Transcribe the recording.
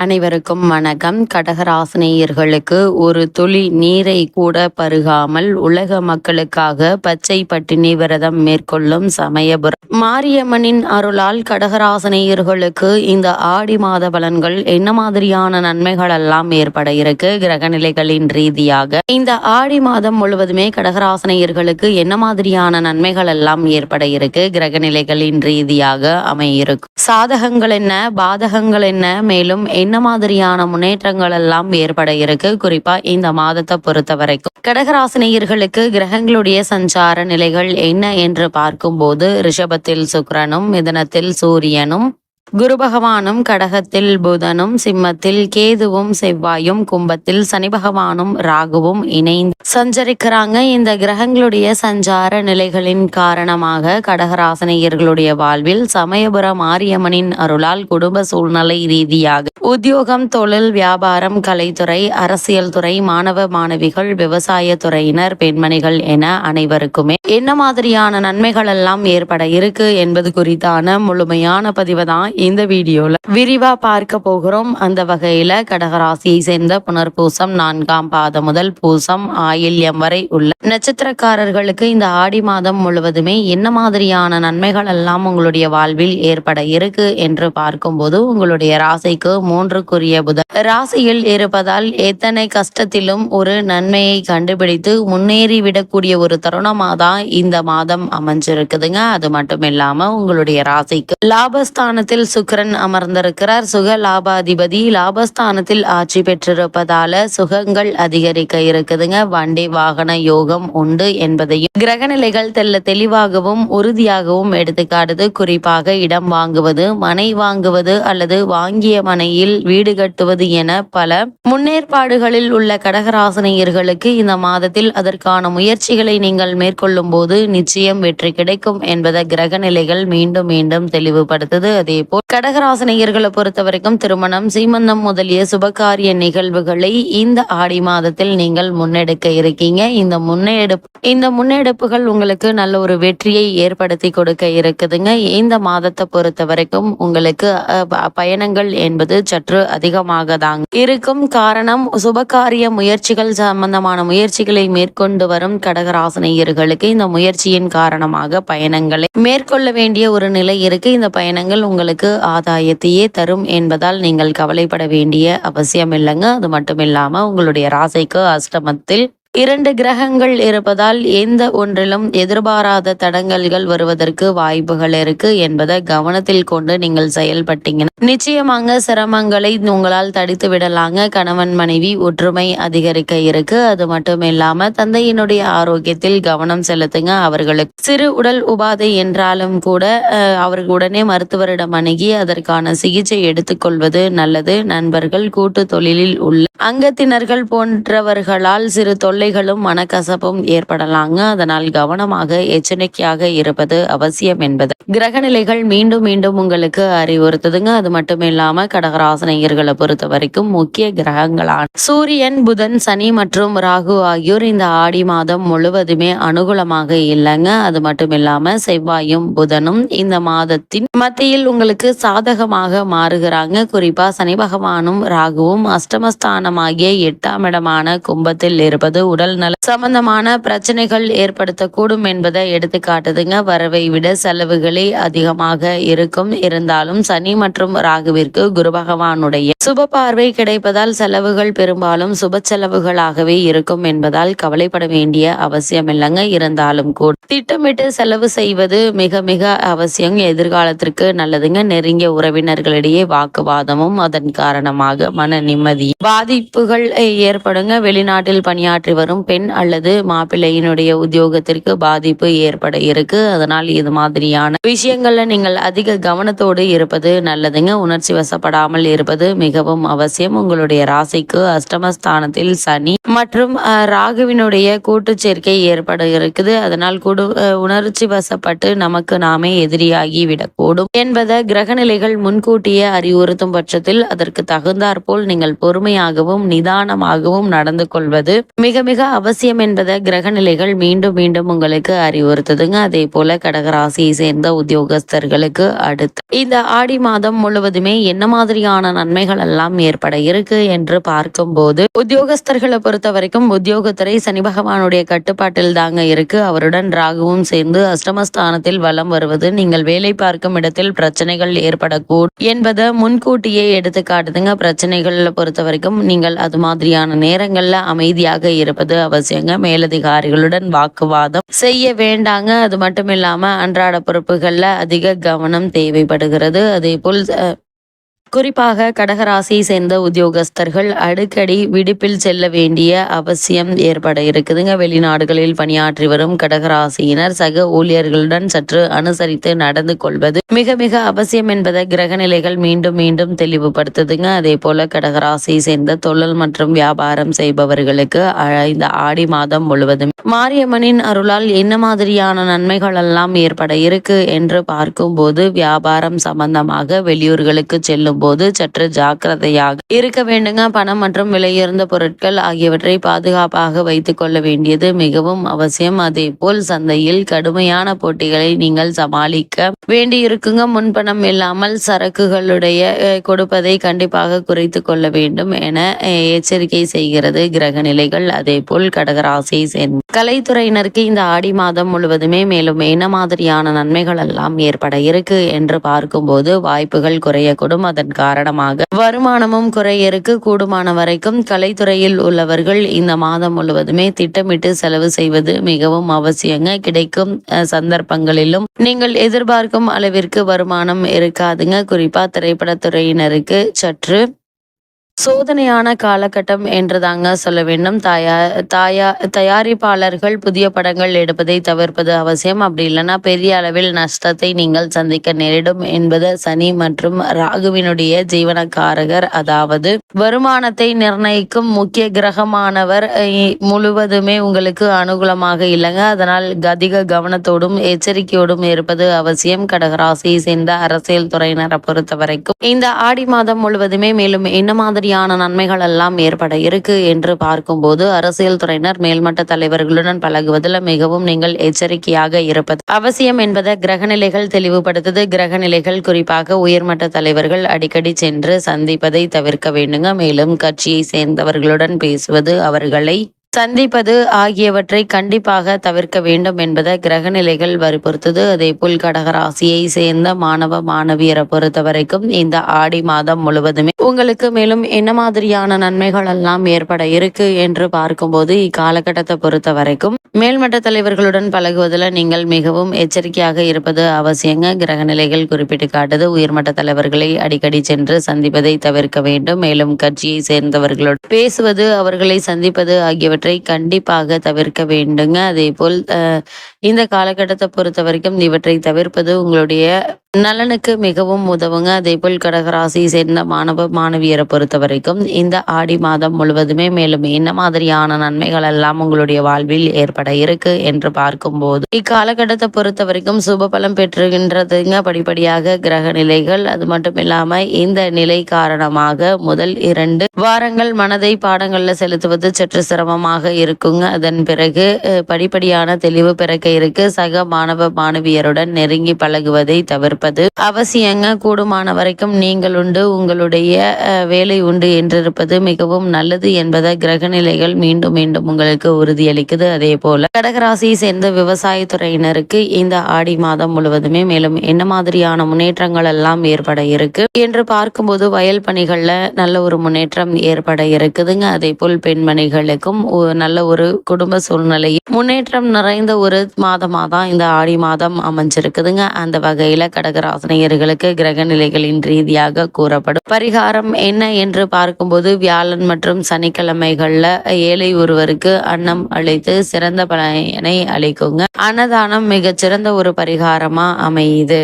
அனைவருக்கும் வணக்கம். கடகராசினியர்களுக்கு ஒரு துளி நீரை கூட பருகாமல் உலக மக்களுக்காக பச்சை பட்டினி விரதம் மேற்கொள்ளும் சமயபுரம் மாரியம்மனின் அருளால் கடகராசினியர்களுக்கு இந்த ஆடி மாத பலன்கள் என்ன மாதிரியான நன்மைகள் எல்லாம் ஏற்பட இருக்கு? கிரகநிலைகளின் ரீதியாக இந்த ஆடி மாதம் முழுவதுமே கடகராசினியர்களுக்கு என்ன மாதிரியான நன்மைகள் எல்லாம் ஏற்பட இருக்கு? கிரகநிலைகளின் ரீதியாக அமையிருக்கும் சாதகங்கள் என்ன? பாதகங்கள் என்ன? மேலும் என்ன மாதிரியான முன்னேற்றங்கள் எல்லாம் ஏற்பட இருக்கு? குறிப்பா இந்த மாதத்தை பொறுத்த வரைக்கும் கடகராசினியர்களுக்கு கிரகங்களுடைய சஞ்சார நிலைகள் என்ன என்று பார்க்கும்போது ரிஷபத்தில் சுக்கரனும் மிதனத்தில் சூரியனும் குரு பகவானும் கடகத்தில் புதனும் சிம்மத்தில் கேதுவும் செவ்வாயும் கும்பத்தில் சனி பகவானும் ராகுவும் இணைந்து சஞ்சரிக்கிறாங்க. இந்த கிரகங்களுடைய சஞ்சார நிலைகளின் காரணமாக கடகராசனையர்களுடைய வாழ்வில் சமயபுர மாரியம்மனின் அருளால் குடும்ப சூழ்நிலை ரீதியாக உத்தியோகம் தொழில் வியாபாரம் கலைத்துறை அரசியல் துறை மாணவ மாணவிகள் விவசாய துறையினர் பெண்மணிகள் என அனைவருக்குமே என்ன மாதிரியான நன்மைகள் எல்லாம் ஏற்பட இருக்கு என்பது குறித்தான முழுமையான பதிவு தான் இந்த வீடியோல விரிவா பார்க்க போகிறோம். அந்த வகையில கடகராசியை சேர்ந்த புனர்பூசம் நான்காம் பாதம் முதல் பூசம் ஆயில்யம் வரை உள்ள நட்சத்திரக்காரர்களுக்கு இந்த ஆடி மாதம் முழுவதுமே என்ன மாதிரியான நன்மைகள் எல்லாம் உங்களுடைய வாழ்வில் ஏற்பட இருக்கு என்று பார்க்கும்போது உங்களுடைய ராசிக்கு மூன்றுக்குரிய புதன். ராசியில் இருப்பதால் எத்தனை கஷ்டத்திலும் ஒரு நன்மையை கண்டுபிடித்து முன்னேறி விடக்கூடிய ஒரு தருணமா தான் இந்த மாதம் அமைஞ்சிருக்குதுங்க. அது மட்டும் இல்லாம உங்களுடைய ராசிக்கு லாபஸ்தானத்தில் சுக்கிரன் அமர்ந்திருக்கிறார். சுக லாபாதிபதி லாபஸ்தானத்தில் ஆட்சி பெற்றிருப்பதால சுகங்கள் அதிகரிக்க இருக்குதுங்க. வண்டி வாகன யோகம் உண்டு என்பதையும் கிரகநிலைகள் தெல்ல தெளிவாகவும் உறுதியாகவும் எடுத்துக்காட்டுது. குறிப்பாக இடம் வாங்குவது மனை வாங்குவது அல்லது வாங்கிய மனையில் வீடு கட்டுவது என பல முன்னேற்பாடுகளில் உள்ள கடகராசனியர்களுக்கு இந்த மாதத்தில் அதற்கான முயற்சிகளை நீங்கள் மேற்கொள்ளும் போது நிச்சயம் வெற்றி கிடைக்கும் என்பதை கிரகநிலைகள் மீண்டும் மீண்டும் தெளிவுபடுத்துது. அதே போல் கடகராசனியர்களை பொறுத்த வரைக்கும் திருமணம் சீமந்தம் முதலிய சுபகாரிய நிகழ்வுகளை இந்த ஆடி மாதத்தில் நீங்கள் முன்னெடுக்க இருக்கீங்க. இந்த முன்னெடுப்பு இந்த முன்னெடுப்புகள் உங்களுக்கு நல்ல ஒரு வெற்றியை ஏற்படுத்தி கொடுக்க இருக்குதுங்க. இந்த மாதத்தை பொறுத்த வரைக்கும் உங்களுக்கு பயணங்கள் என்பது சற்று அதிகமாக தாங்க இருக்கும். காரணம் சுபகாரிய முயற்சிகள் சம்பந்தமான முயற்சிகளை மேற்கொண்டு வரும் கடகராசனியர்களுக்கு இந்த முயற்சியின் காரணமாக பயணங்களை மேற்கொள்ள வேண்டிய ஒரு நிலை இருக்கு. இந்த பயணங்கள் உங்களுக்கு ஆதாயத்தையே தரும் என்பதால் நீங்கள் கவலைப்பட வேண்டிய அவசியம் இல்லைங்க அது மட்டும் இல்லாமல் உங்களுடைய ராசிக்கு அஷ்டமத்தில் இரண்டு கிரகங்கள் இருப்பதால் எந்த ஒன்றிலும் எதிர்பாராத தடங்கல்கள் வருவதற்கு வாய்ப்புகள் இருக்கு என்பதை கவனத்தில் கொண்டு நீங்கள் செயல்பட்டீங்கன்னா நிச்சயமாக சிரமங்களை உங்களால் தடுத்து விடலாங்க. கணவன் மனைவி ஒற்றுமை அதிகரிக்க இருக்கு. அது மட்டும் இல்லாம தந்தையினுடைய ஆரோக்கியத்தில் கவனம் செலுத்துங்க. அவர்களுக்கு சிறு உடல் உபாதை என்றாலும் கூட அவர்கள் உடனே மருத்துவரிடம் அணுகி அதற்கான சிகிச்சை எடுத்துக்கொள்வது நல்லது. நண்பர்கள் கூட்டு தொழிலில் உள்ள அங்கத்தினர்கள் போன்றவர்களால் சிறு தொல்லைகளும் மனக்கசப்பும் ஏற்படலாங்க. அதனால் கவனமாக எச்சரிக்கையாக இருப்பது அவசியம் என்பது. கிரகநிலைகள் மீண்டும் மீண்டும் உங்களுக்கு அறிவுறுத்துதுங்க. அது மட்டும் இல்லாம கடகராசனையர்களை பொறுத்த வரைக்கும் முக்கிய கிரகங்களான சூரியன் புதன் சனி மற்றும் ராகு ஆகியோர் இந்த ஆடி மாதம் முழுவதுமே அனுகூலமாக இல்லைங்க. அது மட்டும் இல்லாம செவ்வாயும் புதனும் இந்த மாதத்தின் மத்தியில் உங்களுக்கு சாதகமாக மாறுகிறாங்க. குறிப்பா சனி பகவானும் ராகுவும் ஸ்தானமாகிய எட்டாம் இடமான கும்பத்தில் இருப்பது உடல் நல சம்பந்தமான பிரச்சனைகள் ஏற்படுத்தக்கூடும் என்பதை எடுத்து காட்டுதுங்க வரவை விட செலவுகளே அதிகமாக இருக்கும். இருந்தாலும் சனி மற்றும் ராகுவிற்கு குரு பகவானுடைய சுப பார்வை கிடைப்பதால் செலவுகள் பெரும்பாலும் சுப செலவுகளாகவே இருக்கும் என்பதால் கவலைப்பட வேண்டிய அவசியம் இல்லைங்க இருந்தாலும் கூட திட்டமிட்டு செலவு செய்வது மிக மிக அவசியம். எதிர்காலத்திற்கு நல்லதுங்க. நெருங்கிய உறவினர்களிடையே வாக்குவாதமும் அதன் காரணமாக மன நிம்மதி பாதிப்புகள் ஏற்படுங்க. வெளிநாட்டில் பணியாற்றி வரும் பெண் அல்லது மாப்பிள்ளையினுடைய உத்தியோகத்திற்கு பாதிப்பு ஏற்பட இருக்கு. அதனால் இது மாதிரியான விஷயங்கள்ல நீங்கள் அதிக கவனத்தோடு இருப்பது நல்லதுங்க. உணர்ச்சி வசப்படாமல் இருப்பது மிகவும் அவசியம். உங்களுடைய ராசிக்கு அஷ்டமஸ்தானத்தில் சனி மற்றும் ராகுவினுடைய கூட்டு சேர்க்கை ஏற்பட இருக்குது. அதனால் குடு உணர்ச்சி வசப்பட்டு நமக்கு நாமே எதிரியாகி விடக்கூடும் என்பதை கிரகநிலைகள் முன்கூட்டியே அறிவுறுத்தும் பட்சத்தில் அதற்கு தகுந்தாற்போல் நீங்கள் பொறுமையாகவும் நிதானமாகவும் நடந்து கொள்வது மிக மிக அவசியம் என்பதை கிரக நிலைகள் மீண்டும் மீண்டும் உங்களுக்கு அறிவுறுத்துதுங்க. அதே போல கடகராசியை சேர்ந்த உத்தியோகஸ்தர்களுக்கு அடுத்து இந்த ஆடி மாதம் முழுவதுமே என்ன மாதிரியான நன்மைகள் எல்லாம் ஏற்பட இருக்கு என்று பார்க்கும்போது உத்தியோகஸ்தர்களை பொறுத்த வரைக்கும் உத்தியோகத்துறை சனி பகவானுடைய கட்டுப்பாட்டில் தாங்க இருக்கு. அவருடன் ராகுவும் சேர்ந்து அஷ்டமஸ்தானத்தில் வலம் வருவது நீங்கள் வேலை பார்க்கும் இடத்தில் பிரச்சனைகள் ஏற்படக்கூடும் என்பதை முன்கூட்டியே எடுத்து காட்டுதுங்க பிரச்சனைகள் பொறுத்த வரைக்கும் நீங்கள் அது மாதிரியான நேரங்கள்ல அமைதியாக இருப்பது அவசியங்க. மேலதிகாரிகளுடன் வாக்குவாதம் செய்ய வேண்டாங்க. அது மட்டும் இல்லாம அன்றாட பொறுப்புகள்ல அதிக கவனம் தேவைப்படுகிறது. அதே போல் குறிப்பாக கடகராசியை சேர்ந்த உத்தியோகஸ்தர்கள் அடிக்கடி விடுப்பில் செல்ல வேண்டிய அவசியம் ஏற்பட இருக்குதுங்க. வெளிநாடுகளில் பணியாற்றி வரும் கடகராசியினர் சக ஊழியர்களுடன் சற்று அனுசரித்து நடந்து கொள்வது மிக மிக அவசியம் என்பதை கிரகநிலைகள் மீண்டும் மீண்டும் தெளிவுபடுத்துதுங்க. அதே போல கடகராசியை சேர்ந்த தொழில் மற்றும் வியாபாரம் செய்பவர்களுக்கு இந்த ஆடி மாதம் முழுவதும் மாரியம்மனின் அருளால் என்ன மாதிரியான நன்மைகள் எல்லாம் ஏற்பட இருக்கு என்று பார்க்கும்போது வியாபாரம் சம்பந்தமாக வெளியூர்களுக்கு செல்லும் போது சற்று ஜாக்கிரதையாக இருக்க வேண்டுங்க. பணம் மற்றும் விலையுயர்ந்த பொருட்கள் ஆகியவற்றை பாதுகாப்பாக வைத்துக் கொள்ள வேண்டியது மிகவும் அவசியம். அதே போல் சந்தையில் கடுமையான போட்டிகளை நீங்கள் சமாளிக்க வேண்டியிருக்குங்க. முன்பணம் இல்லாமல் சரக்குகளுடைய கொடுப்பதை கண்டிப்பாக குறைத்து கொள்ள வேண்டும் என எச்சரிக்கை செய்கிறது கிரக நிலைகள் அதே போல் கடகராசியை சேர்ந்த கலைத்துறையினருக்கு இந்த ஆடி மாதம் முழுவதுமே மேலும் என்ன மாதிரியான நன்மைகள் எல்லாம் ஏற்பட இருக்கு என்று பார்க்கும்போது வாய்ப்புகள் குறையக்கூடும். அதன் காரணமாக வருமானமும் குறையருக்கு கூடுமான வரைக்கும் கலைத்துறையில் உள்ளவர்கள் இந்த மாதம் முழுவதுமே திட்டமிட்டு செலவு செய்வது மிகவும் அவசியங்க. கிடைக்கும் சந்தர்ப்பங்களிலும் நீங்கள் எதிர்பார்க்கும் அளவிற்கு வருமானம் இருக்காதுங்க. குறிப்பா திரைப்படத்துறையினருக்கு சற்று சோதனையான காலகட்டம் என்று தாங்க சொல்ல வேண்டும். தாயா தாயா தயாரிப்பாளர்கள் புதிய படங்கள் எடுப்பதை தவிர்ப்பது அவசியம். அப்படி இல்லைன்னா பெரிய அளவில் நஷ்டத்தை நீங்கள் சந்திக்க நேரிடும் என்பது சனி மற்றும் ராகுவினுடைய ஜீவனக்காரகர். அதாவது வருமானத்தை நிர்ணயிக்கும் முக்கிய கிரகமானவர் முழுவதுமே உங்களுக்கு அனுகூலமாக இல்லைங்க. அதனால் அதிக கவனத்தோடும் எச்சரிக்கையோடும் இருப்பது அவசியம். கடகராசியை சேர்ந்த அரசியல் துறையினரை பொறுத்த வரைக்கும் இந்த ஆடி மாதம் முழுவதுமே மேலும் என்ன மாதிரி மாதிரியான நன்மைகள் எல்லாம் ஏற்பட இருக்கு என்று பார்க்கும்போது அரசியல் துறையினர் மேல்மட்ட தலைவர்களுடன் பழகுவதில் மிகவும் நீங்கள் எச்சரிக்கையாக இருப்பது அவசியம் என்பதை கிரகநிலைகள் தெளிவுபடுத்தது. கிரகநிலைகள் குறிப்பாக உயர்மட்ட தலைவர்கள் அடிக்கடி சென்று சந்திப்பதை தவிர்க்க வேண்டுங்க. மேலும் கட்சியை சேர்ந்தவர்களுடன் பேசுவது அவர்களை சந்திப்பது ஆகியவற்றை கண்டிப்பாக தவிர்க்க வேண்டும் என்பதை கிரகநிலைகள் வற்புறுத்தது. அதே போல் கடகராசியை சேர்ந்த மாணவ மாணவியரை பொறுத்த வரைக்கும் இந்த ஆடி மாதம் முழுவதுமே உங்களுக்கு மேலும் என்ன மாதிரியான நன்மைகள் எல்லாம் ஏற்பட இருக்கு என்று பார்க்கும்போது இக்காலகட்டத்தை பொறுத்த வரைக்கும் மேல்மட்ட தலைவர்களுடன் பழகுவதில் நீங்கள் மிகவும் எச்சரிக்கையாக இருப்பது அவசியங்க. கிரகநிலைகள் குறிப்பிட்டு காட்டுது உயர்மட்ட தலைவர்களை அடிக்கடி சென்று சந்திப்பதை தவிர்க்க வேண்டும். மேலும் கட்சியை சேர்ந்தவர்களுடன் பேசுவது அவர்களை சந்திப்பது ஆகியவற்றை கண்டிப்பாக தவிர்க்க வேண்டுங்க. அதே போல் இந்த காலகட்டத்தை பொறுத்த வரைக்கும் இவற்றை தவிர்ப்பது உங்களுடைய நலனுக்கு மிகவும் உதவுங்க. அதே போல் கடகராசியை சேர்ந்த மாணவ மாணவியரை பொறுத்த வரைக்கும் இந்த ஆடி மாதம் முழுவதுமே மேலும் என்ன மாதிரியான நன்மைகள் எல்லாம் உங்களுடைய வாழ்வில் ஏற்பட இருக்கு என்று பார்க்கும்போது இக்காலகட்டத்தை பொறுத்த வரைக்கும் சுப பலம் பெற்றுகின்றதுங்க. படிப்படியாக கிரக நிலைகள் அது மட்டும் இல்லாம இந்த நிலை காரணமாக முதல் இரண்டு வாரங்கள் மனதை பாடங்கள்ல செலுத்துவது சற்று சிரமமாக இருக்குங்க. அதன் பிறகு படிப்படியான தெளிவு பிறக்க இருக்கு. சக மாணவ மாணவியருடன் நெருங்கி பழகுவதை தவிர்ப்பது அவசியங்க. கூடுமான வரைக்கும் நீங்கள் உண்டு. உங்களுடைய வேலை உண்டு என்றிருப்பது மிகவும் நல்லது என்பதை கிரகநிலைகள் மீண்டும் மீண்டும் உங்களுக்கு உறுதியளிக்குது. அதே போல கடகராசியை சேர்ந்த விவசாயத்துறையினருக்கு இந்த ஆடி மாதம் முழுவதுமே மேலும் என்ன மாதிரியான முன்னேற்றங்கள் எல்லாம் ஏற்பட இருக்கு என்று பார்க்கும்போது வயல் பணிகள்ல நல்ல ஒரு முன்னேற்றம் ஏற்பட இருக்குதுங்க. அதே போல் பெண்மணிகளுக்கும் நல்ல ஒரு குடும்ப சூழ்நிலை முன்னேற்றம் நிறைந்த ஒரு மாதமாக தான் இந்த ஆடி மாதம் அமைஞ்சிருக்குதுங்க. அந்த வகையில கடக கடகராசனையர்களுக்கு கிரக நிலைகளின் ரீதியாக கூறப்படும். பரிகாரம் என்ன என்று பார்க்கும்போது வியாழன் மற்றும் சனிக்கிழமைகள்ல ஏழை ஒருவருக்கு அன்னம் அளித்து சிறந்த பலனை அளிக்குங்க. அன்னதானம் மிகச்சிறந்த ஒரு பரிகாரமா அமையுது.